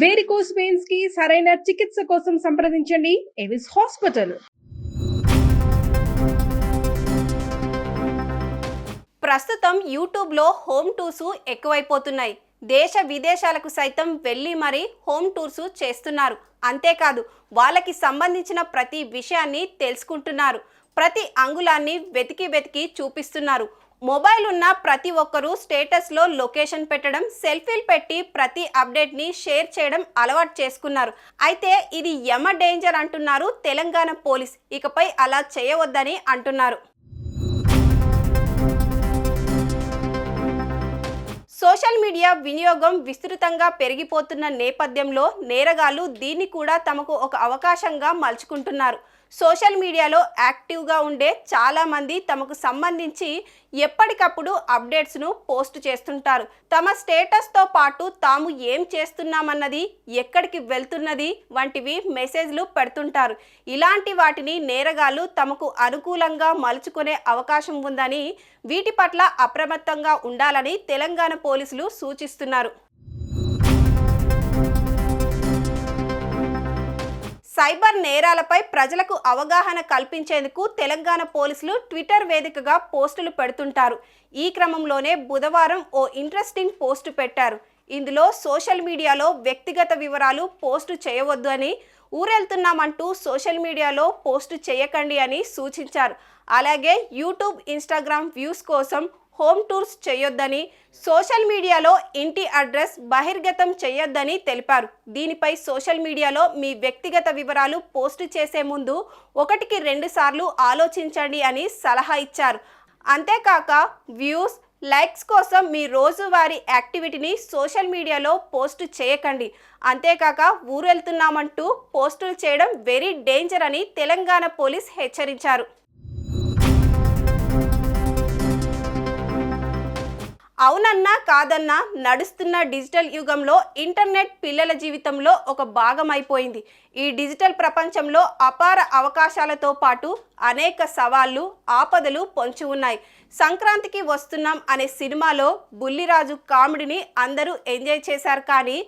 Varicose పెయిన్స్కి సరైన చికిత్స కోసం సంప్రదించండి. ఎవిస్ హాస్పిటల్ ప్రస్తుతం యూట్యూబ్లో హోమ్ టూర్స్ ఎక్కువైపోతున్నాయి. దేశ విదేశాలకు సైతం వెళ్ళి మరీ హోమ్ టూర్స్ చేస్తున్నారు. అంతేకాదు వాళ్ళకి సంబంధించిన ప్రతి విషయాన్ని తెలుసుకుంటున్నారు. ప్రతి అంగుళాన్ని వెతికి వెతికి చూపిస్తున్నారు. మొబైల్ ఉన్న ప్రతి ఒక్కరూ స్టేటస్లో లొకేషన్ పెట్టడం సెల్ఫీలు పెట్టి ప్రతి అప్డేట్ని షేర్ చేయడం అలవాటు చేసుకున్నారు. అయితే ఇది యమ డేంజర్ అంటున్నారు తెలంగాణ పోలీస్. ఇకపై అలా చేయవద్దని అంటున్నారు. సోషల్ మీడియా వినియోగం విస్తృతంగా పెరిగిపోతున్న నేపథ్యంలో నేరగాళ్ళు దీన్ని కూడా తమకు ఒక అవకాశంగా మలుచుకుంటున్నారు. సోషల్ మీడియాలో యాక్టివ్గా ఉండే చాలామంది తమకు సంబంధించి ఎప్పటికప్పుడు అప్డేట్స్ను పోస్ట్ చేస్తుంటారు. తమ స్టేటస్తో పాటు తాము ఏం చేస్తున్నామన్నది ఎక్కడికి వెళ్తున్నది వంటివి మెసేజ్లు పెడుతుంటారు. ఇలాంటి వాటిని నేరగాళ్ళు తమకు అనుకూలంగా మలుచుకునే అవకాశం ఉందని వీటి పట్ల అప్రమత్తంగా ఉండాలని తెలంగాణ పోలీసులు సూచిస్తున్నారు. సైబర్ నేరాలపై ప్రజలకు అవగాహన కల్పించేందుకు తెలంగాణ పోలీసులు ట్విట్టర్ వేదికగా పోస్టులు పెడుతుంటారు. ఈ క్రమంలోనే బుధవారం ఓ ఇంట్రెస్టింగ్ పోస్టు పెట్టారు. ఇందులో సోషల్ మీడియాలో వ్యక్తిగత వివరాలు పోస్టు చేయవద్దు అని ఊరెళ్తున్నామంటూ సోషల్ మీడియాలో పోస్టు చేయకండి అని సూచించారు. అలాగే యూట్యూబ్ ఇన్స్టాగ్రామ్ వ్యూస్ కోసం హోమ్ టూర్స్ చేయొద్దని సోషల్ మీడియాలో ఇంటి అడ్రస్ బహిర్గతం చేయొద్దని తెలిపారు. దీనిపై సోషల్ మీడియాలో మీ వ్యక్తిగత వివరాలు పోస్ట్ చేసే ముందు ఒకటికి రెండు సార్లు ఆలోచించండి అని సలహా ఇచ్చారు. అంతేకాక వ్యూస్ లైక్స్ కోసం మీ రోజువారీ యాక్టివిటీని సోషల్ మీడియాలో పోస్ట్ చేయకండి. అంతేకాక ఊరెళ్తున్నామంటూ పోస్టులు చేయడం వెరీ డేంజర్ అని తెలంగాణ పోలీస్ హెచ్చరించారు. అవునన్నా కాదన్నా నడుస్తున్న డిజిటల్ యుగంలో ఇంటర్నెట్ పిల్లల జీవితంలో ఒక భాగం అయిపోయింది ఈ డిజిటల్ ప్రపంచంలో అపార అవకాశాలతో పాటు అనేక సవాళ్ళు ఆపదలు పొంచి ఉన్నాయి. సంక్రాంతికి వస్తున్నాం అనే సినిమాలో బుల్లిరాజు కామెడీని అందరూ ఎంజాయ్ చేశారు కానీ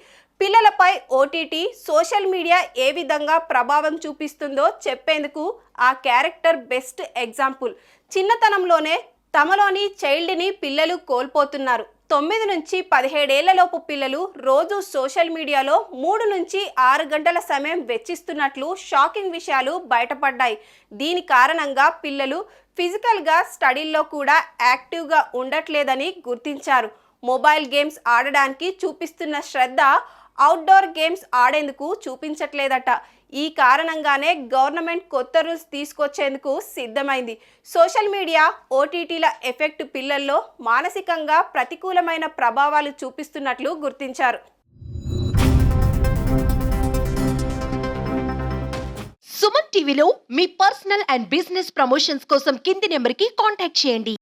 పిల్లలపై ఓటీటీ సోషల్ మీడియా ఏ విధంగా ప్రభావం చూపిస్తుందో చెప్పేందుకు ఆ క్యారెక్టర్ బెస్ట్ ఎగ్జాంపుల్. చిన్నతనంలోనే తమలోని చైల్డ్ని పిల్లలు కోల్పోతున్నారు. తొమ్మిది నుంచి పదిహేడేళ్ళలోపు పిల్లలు రోజు సోషల్ మీడియాలో మూడు నుంచి ఆరు గంటల సమయం వెచ్చిస్తున్నట్లు షాకింగ్ విషయాలు బయటపడ్డాయి. దీని కారణంగా పిల్లలు ఫిజికల్గా స్టడీల్లో కూడా యాక్టివ్గా ఉండట్లేదని గుర్తించారు. మొబైల్ గేమ్స్ ఆడడానికి చూపిస్తున్న శ్రద్ధ అవుట్డోర్ గేమ్స్ ఆడేందుకు చూపించట్లేదట. ఈ కారణంగానే గవర్నమెంట్ కొత్త రూల్స్ తీసుకొచ్చేందుకు సిద్ధమైంది. సోషల్ మీడియా ఓటీటీల ఎఫెక్ట్ పిల్లల్లో మానసికంగా ప్రతికూలమైన ప్రభావాలు చూపిస్తున్నట్లు గుర్తించారు. సుమన్ టీవీలో మీ పర్సనల్ అండ్ బిజినెస్ ప్రమోషన్స్ కోసం కింది నెంబర్కి కాంటాక్ట్ చేయండి.